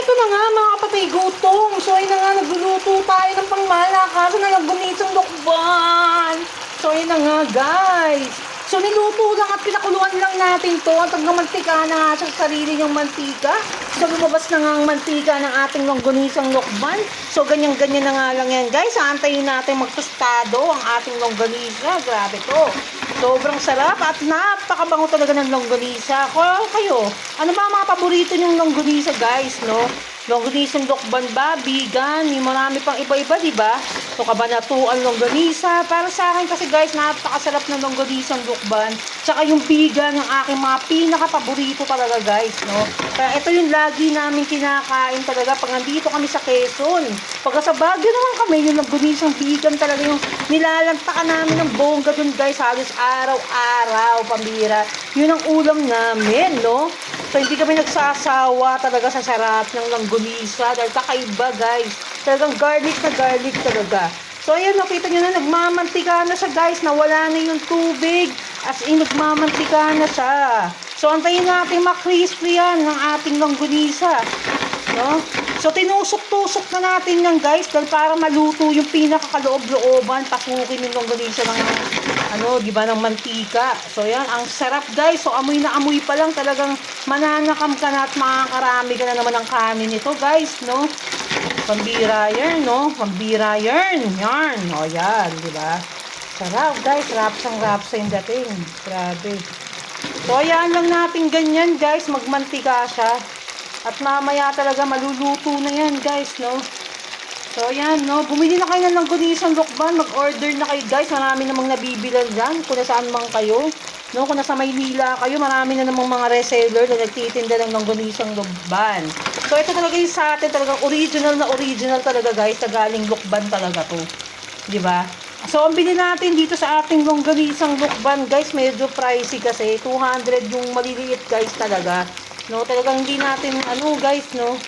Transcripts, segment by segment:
ito na nga mga kapatay gutom. So, ayun na nga, nagluluto tayo ng pangmalakasan na nagbunisang lukban. So, ayun na nga, guys. So, niluto lang at pinakuluan lang natin to. At mantika na nga sa sarili niyang mantika. So, lumabas na nga ang mantika ng ating longganisang lukban. So, ganyan-ganyan na nga lang yan, guys. Aantayin natin magtostado ang ating longganisa. Grabe to. Sobrang sarap at napakabango talaga ng longganisa. Kaya kayo, ano ba mga paborito niyong longganisa, guys, no? Longganisang lukban ba? Vegan? May marami pang iba-iba, di ba? So, kabanatuan longganisa. Para sa akin kasi, guys, napakasarap ng longganisang lukban. Tsaka yung vegan, ang aking mga pinaka-paborito talaga, guys, no? Kaya ito yung lagi namin kinakain talaga pag nandito kami sa Quezon. Pag sa Baguio naman kami, yung longganisang vegan talaga yung nilalantakan namin ng bongga dun, guys. Halos araw-araw, pambira. Yun ang ulam namin, no? So, hindi kami nagsasawa talaga sa sarap ng langgunisa dahil kakaiba, guys. Talagang garlic na garlic talaga. So, ayan, nakita nyo na, nagmamantika na siya, guys. Nawala na yung tubig. As in, nagmamantika na siya. So, antayin natin makrispy yan ng ating langgunisa. No? So, tinusok-tusok na natin yan, guys, dahil para maluto yung pinakakaloob-looban, pasukin yung longganisa ng, ano, di ba, ng mantika. So, yan, ang sarap, guys. So, amoy na amoy pa lang, talagang mananakam ka na at makakarami ka na naman ng kanin nito, guys, no? Pambira yan, no? Pambira yan. Yan. O, yan, di ba? Sarap, guys. Rapsang rapsa yung dating. Grabe. So, ayan lang natin ganyan, guys. Magmantika siya. At mamaya talaga maluluto na yan, guys, no? So, ayan, no? Bumili na kayo ng langgunisang lukban. Mag-order na kayo, guys. Marami namang nabibilan dyan. Kung nasaan man kayo. No? Kung nasa Maynila kayo, marami na namang mga reseller na nagtitinda ng langgunisang lukban. So, ito talaga yung sa atin. Talagang original na original talaga, guys. Na galing lukban talaga to. Ba? So, ang bili natin dito sa ating longganisang lukban, guys, medyo pricey kasi. 200 yung maliliit, guys, talaga. No, talagang hindi natin, ano, guys, no.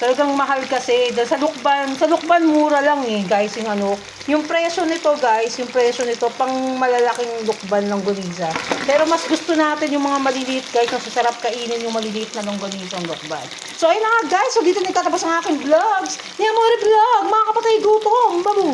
Talagang mahal kasi. Dahil sa lukban, sa lukban mura lang eh, guys, yung ano. Yung presyo nito, guys, yung presyo nito, pang malalaking lukban ng gonisa. Pero mas gusto natin yung mga maliliit, guys, na sasarap kainin yung maliliit na longganisang lukban. So, ayun na nga, guys. So, dito nagtatapos ang aking vlogs. Ni Amore Vlog, mga kapatay gutom. Babu!